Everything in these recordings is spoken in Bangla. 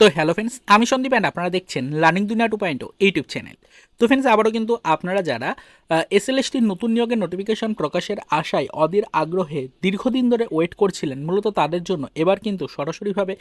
তো হ্যালো ফ্রেন্ডস আমি সন্দীপ অ্যান্ড আপনারা দেখছেন learning Duniya two point YouTube channel তো ফ্রেন্ডস আবারও কিন্তু আপনারা যারা এস এল এসটির নতুন নিয়োগের নোটিফিকেশন প্রকাশের আশায় অধীর আগ্রহে দীর্ঘদিন ধরে ওয়েট করছিলেন, মূলত তাদের জন্য এবার কিন্তু সরাসরিভাবে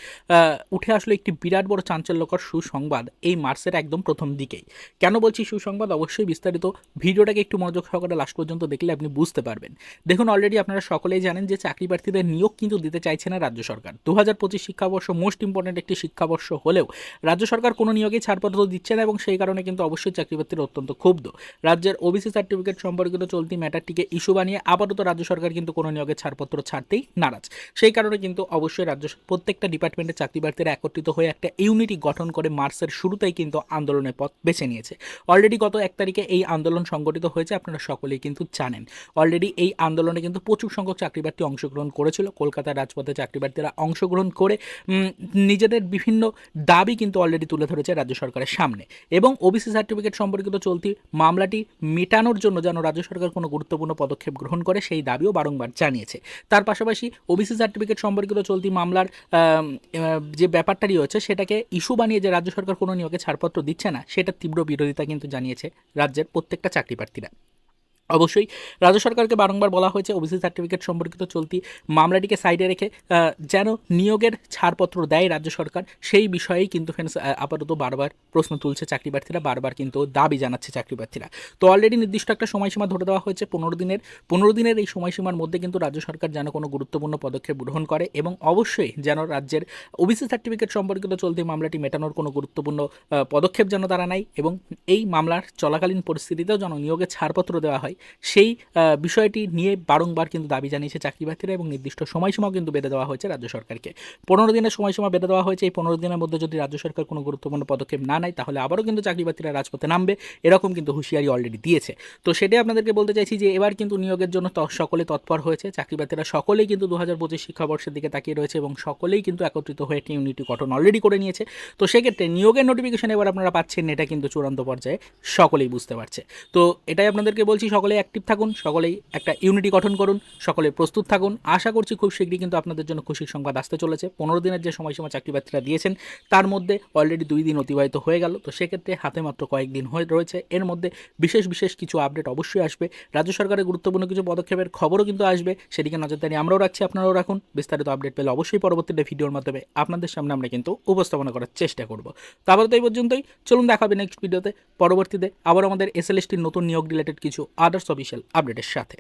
উঠে আসলো একটি বিরাট বড় চাঞ্চল্যকর সুসংবাদ এই মার্চের একদম প্রথম দিকেই। কেন বলছি সুসংবাদ? অবশ্যই বিস্তারিত ভিডিওটাকে একটু মনোযোগ সহকারে লাস্ট পর্যন্ত দেখলে আপনি বুঝতে পারবেন। দেখুন অলরেডি আপনারা সকলেই জানেন যে চাকরি প্রার্থীদের নিয়োগ কিন্তু দিতে চাইছে না রাজ্য সরকার। দু হাজার পঁচিশ শিক্ষাবর্ষ মোস্ট ইম্পর্ট্যান্ট একটি শিক্ষাবর্ষ হলেও রাজ্য সরকার কোনো নিয়োগেই ছাড়পত্র দিচ্ছে না এবং সেই কারণে কিন্তু অবশ্যই চাকরি প্রার্থীরা অত্যন্ত ক্ষুব্ধ। রাজ্যের ওবিসি সার্টিফিকেট সম্পর্কিত চলতি ম্যাটারটিকে ইস্যু বানিয়ে আপাতত রাজ্য সরকার কিন্তু কোনো নিয়োগের ছাড়পত্র ছাড়তেই নারাজ। সেই কারণে কিন্তু অবশ্যই রাজ্য প্রত্যেকটা ডিপার্টমেন্টের চাকরি প্রার্থীরা একত্রিত হয়ে একটা ইউনিটি গঠন করে মার্চের শুরুতেই কিন্তু আন্দোলনের পথ বেছে নিয়েছে। অলরেডি গত এক তারিখে এই আন্দোলন সংগঠিত হয়েছে, আপনারা সকলেই কিন্তু জানেন। অলরেডি এই আন্দোলনে কিন্তু প্রচুর সংখ্যক চাকরি প্রার্থী অংশগ্রহণ করেছিল। কলকাতার রাজপথে চাকরি প্রার্থীরা অংশগ্রহণ করে নিজেদের বিভিন্ন দাবি কিন্তু অলরেডি তুলে ধরেছে রাজ্য সরকারের সামনে। এবং ওবিসি সার্টিফিকেট সম্পর্কিত চলতি মামলাটি মেটানোর জন্য যেন রাজ্য সরকার কোনো গুরুত্বপূর্ণ পদক্ষেপ গ্রহণ করে, সেই দাবিও বারংবার জানিয়েছে। তার পাশাপাশি ওবিসি সার্টিফিকেট সম্পর্কিত চলতি মামলার যে ব্যাপারটাই রয়েছে, সেটাকে ইস্যু বানিয়ে যে রাজ্য সরকার কোনো নিয়োগে ছাড়পত্র দিচ্ছে না সেটা তীব্র বিরোধিতা কিন্তু জানিয়েছে রাজ্যের প্রত্যেকটা চাকরি প্রার্থীরা অবশ্যই। রাজ্য সরকারকে বারংবার বলা হয়েছে ওবিসি সার্টিফিকেট সম্পর্কিত চলতি মামলাটিকে সাইডে রেখে যেন নিয়োগের ছাড়পত্র দেয় রাজ্য সরকার, সেই বিষয়েই কিন্তু ফ্রেন্ডস আপাতত বারবার প্রশ্ন তুলছে চাকরি প্রার্থীরা বারবার কিন্তু দাবি জানাচ্ছে চাকরি প্রার্থীরা তো অলরেডি নির্দিষ্ট একটা সময়সীমা ধরে দেওয়া হয়েছে, পনেরো দিনের পনেরো দিনের এই সময়সীমার মধ্যে কিন্তু রাজ্য সরকার যেন কোনো গুরুত্বপূর্ণ পদক্ষেপ গ্রহণ করে এবং অবশ্যই যেন রাজ্যের ওবিসি সার্টিফিকেট সম্পর্কিত চলতি মামলাটি মেটানোর কোনো গুরুত্বপূর্ণ পদক্ষেপ যেন তারা নেয় এবং এই মামলার চলাকালীন পরিস্থিতিতেও যেন নিয়োগের ছাড়পত্র দেওয়া হয় সেই বিষয়টি নিয়ে বারংবার কিন্তু দাবি জানিয়েছে চাকরি প্রার্থীরা এবং নির্দিষ্ট সময়সীমাও কিন্তু বেঁধে দেওয়া হয়েছে রাজ্য সরকারকে। পনেরো দিনের সময়সীমা বেঁধে দেওয়া হয়েছে। এই পনেরো দিনের মধ্যে যদি রাজ্য সরকার কোনো গুরুত্বপূর্ণ পদক্ষেপ না নেয়, তাহলে আবারও কিন্তু চাকরি প্রার্থীরা রাজপথে নামবে। এরকম কিন্তু হুঁশিয়ারি অলরেডি দিয়েছে। তো সেটাই আপনাদেরকে বলতে চাইছি যে, এবার কিন্তু নিয়োগের জন্য সকলে তৎপর হয়েছে। চাকরি প্রার্থীরা সকলেই কিন্তু দু হাজার পঁচিশ শিক্ষাবর্ষের দিকে তাকিয়ে রয়েছে এবং সকলেই কিন্তু একত্রিত হয়ে একটি ইউনিটি গঠন অলরেডি করে নিয়েছে। তো সেক্ষেত্রে নিয়োগের নোটিফিকেশন এবার আপনারা পাচ্ছেন, এটা কিন্তু চূড়ান্ত পর্যায়ে সকলেই বুঝতে পারছে। তো এটাই আপনাদেরকে বলছি সকলেই অ্যাক্টিভ থাকুন, সকলেই একটা ইউনিটি গঠন করুন সকলে প্রস্তুত থাকুন। আশা করছি খুব শীঘ্রই কিন্তু আপনাদের জন্য খুশির সংবাদ আসতে চলেছে। পনেরো দিনের যে সময়সীমা চাকরি প্রার্থীরা দিয়েছেন, তার মধ্যে অলরেডি দুই দিন অতিবাহিত হয়ে গেল। তো সেক্ষেত্রে হাতে মাত্র কয়েকদিন হয়ে রয়েছে। এর মধ্যে বিশেষ বিশেষ কিছু আপডেট অবশ্যই আসবে। রাজ্য সরকারের গুরুত্বপূর্ণ কিছু পদক্ষেপের খবরও কিন্তু আসবে। সেদিকে নজরদারি আমরাও রাখছি, আপনারাও রাখুন। বিস্তারিত আপডেট পেলে অবশ্যই পরবর্তীতে ভিডিওর মাধ্যমে আপনাদের সামনে আমরা কিন্তু উপস্থাপনা করার চেষ্টা করব। তো এই পর্যন্তই। চলুন দেখাবে নেক্সট ভিডিওতে পরবর্তীতে আবার আমাদের এস এল নতুন নিয়োগ রিলেটেড কিছু আদার্স অফিসিয়াল আপডেটের সাথে।